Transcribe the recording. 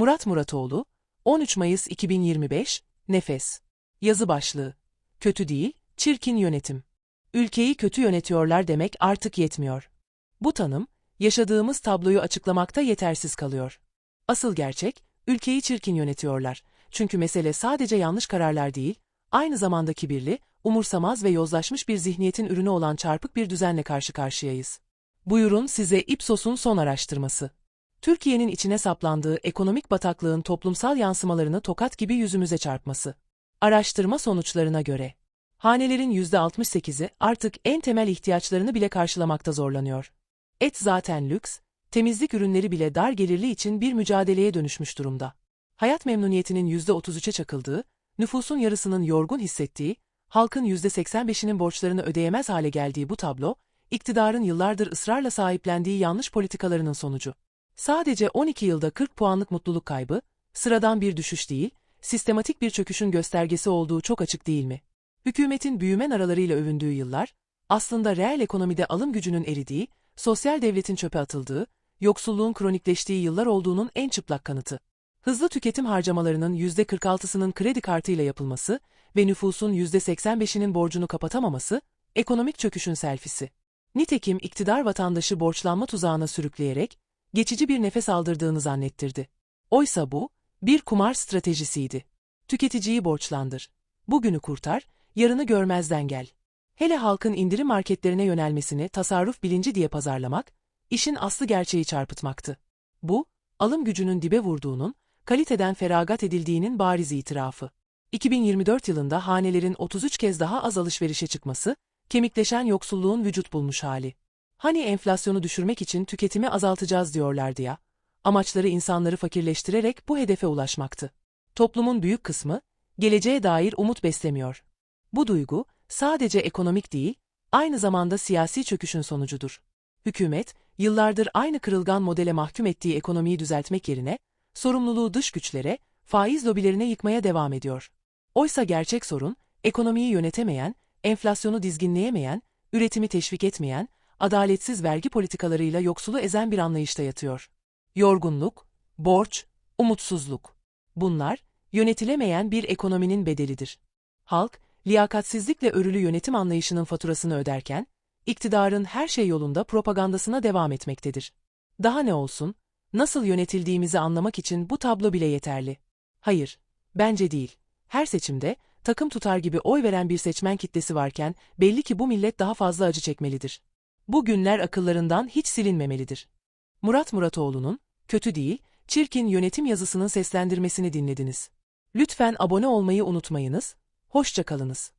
Murat Muratoğlu, 13 Mayıs 2025, Nefes. Yazı başlığı. Kötü değil, çirkin yönetim. Ülkeyi kötü yönetiyorlar demek artık yetmiyor. Bu tanım, yaşadığımız tabloyu açıklamakta yetersiz kalıyor. Asıl gerçek, ülkeyi çirkin yönetiyorlar. Çünkü mesele sadece yanlış kararlar değil, aynı zamanda kibirli, umursamaz ve yozlaşmış bir zihniyetin ürünü olan çarpık bir düzenle karşı karşıyayız. Buyurun size Ipsos'un son araştırması. Türkiye'nin içine saplandığı ekonomik bataklığın toplumsal yansımalarını tokat gibi yüzümüze çarpması. Araştırma sonuçlarına göre, hanelerin %68'i artık en temel ihtiyaçlarını bile karşılamakta zorlanıyor. Et zaten lüks, temizlik ürünleri bile dar gelirli için bir mücadeleye dönüşmüş durumda. Hayat memnuniyetinin %33'e çakıldığı, nüfusun yarısının yorgun hissettiği, halkın %85'inin borçlarını ödeyemez hale geldiği bu tablo, iktidarın yıllardır ısrarla sahiplendiği yanlış politikalarının sonucu. Sadece 12 yılda 40 puanlık mutluluk kaybı, sıradan bir düşüş değil, sistematik bir çöküşün göstergesi olduğu çok açık değil mi? Hükümetin büyümen aralarıyla övündüğü yıllar, aslında reel ekonomide alım gücünün eridiği, sosyal devletin çöpe atıldığı, yoksulluğun kronikleştiği yıllar olduğunun en çıplak kanıtı. Hızlı tüketim harcamalarının %46'sının kredi kartıyla yapılması ve nüfusun %85'inin borcunu kapatamaması, ekonomik çöküşün selfisi. Nitekim iktidar vatandaşı borçlanma tuzağına sürükleyerek, geçici bir nefes aldırdığını zannettirdi. Oysa bu, bir kumar stratejisiydi. Tüketiciyi borçlandır. Bugünü kurtar, yarını görmezden gel. Hele halkın indirim marketlerine yönelmesini tasarruf bilinci diye pazarlamak, işin aslı gerçeği çarpıtmaktı. Bu, alım gücünün dibe vurduğunun, kaliteden feragat edildiğinin bariz itirafı. 2024 yılında hanelerin 33 kez daha az alışverişe çıkması, kemikleşen yoksulluğun vücut bulmuş hali. Hani enflasyonu düşürmek için tüketimi azaltacağız diyorlardı ya, amaçları insanları fakirleştirerek bu hedefe ulaşmaktı. Toplumun büyük kısmı, geleceğe dair umut beslemiyor. Bu duygu, sadece ekonomik değil, aynı zamanda siyasi çöküşün sonucudur. Hükümet, yıllardır aynı kırılgan modele mahkum ettiği ekonomiyi düzeltmek yerine, sorumluluğu dış güçlere, faiz lobilerine yıkmaya devam ediyor. Oysa gerçek sorun, ekonomiyi yönetemeyen, enflasyonu dizginleyemeyen, üretimi teşvik etmeyen, adaletsiz vergi politikalarıyla yoksulu ezen bir anlayışta yatıyor. Yorgunluk, borç, umutsuzluk. Bunlar, yönetilemeyen bir ekonominin bedelidir. Halk, liyakatsizlikle örülü yönetim anlayışının faturasını öderken, iktidarın her şey yolunda propagandasına devam etmektedir. Daha ne olsun, nasıl yönetildiğimizi anlamak için bu tablo bile yeterli. Hayır, bence değil. Her seçimde, takım tutar gibi oy veren bir seçmen kitlesi varken, belli ki bu millet daha fazla acı çekmelidir. Bu günler akıllarından hiç silinmemelidir. Murat Muratoğlu'nun, kötü değil, çirkin yönetim yazısının seslendirmesini dinlediniz. Lütfen abone olmayı unutmayınız, hoşça kalınız.